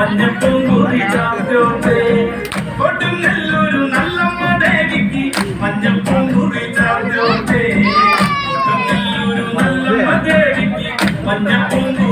മഞ്ഞപ്പൂങ്കുറി ചാത്തോട്ടേ കൊടുങ്ങല്ലൊരു നല്ല ദേവിക്ക് മഞ്ഞപ്പൂങ്കുറി ചാത്തോട്ടേ കൊടുങ്ങല്ലൊരു നല്ല ദേവിക്ക് മഞ്ഞപ്പൂങ്കുറി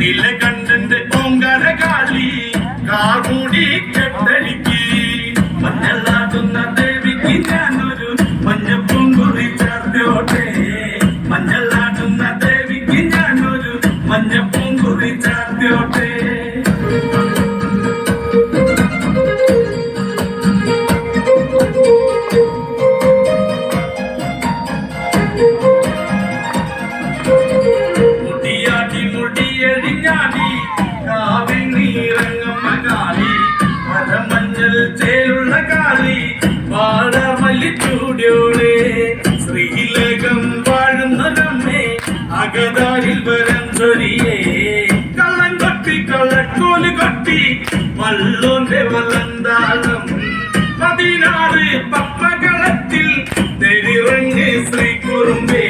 நில கண்டு பூங்கர காளி காகும் பத்தி வல்லோன்றே வளர்ந்தாலும் பதினாறு பப்பகலத்தில் தெரிவங்கு ஸ்ரீ குறும்பே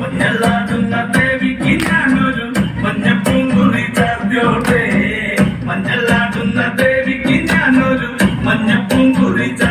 മഞ്ഞളാടുന്ന ദേവിക്ക് ഞാനൊരു മഞ്ഞപ്പൂങ്കുറി ചാർത്തിയോടെ മഞ്ഞളാടുന്ന ദേവിക്ക് ഞാനൊരു മഞ്ഞപ്പൂങ്കുറി ചാർത്തി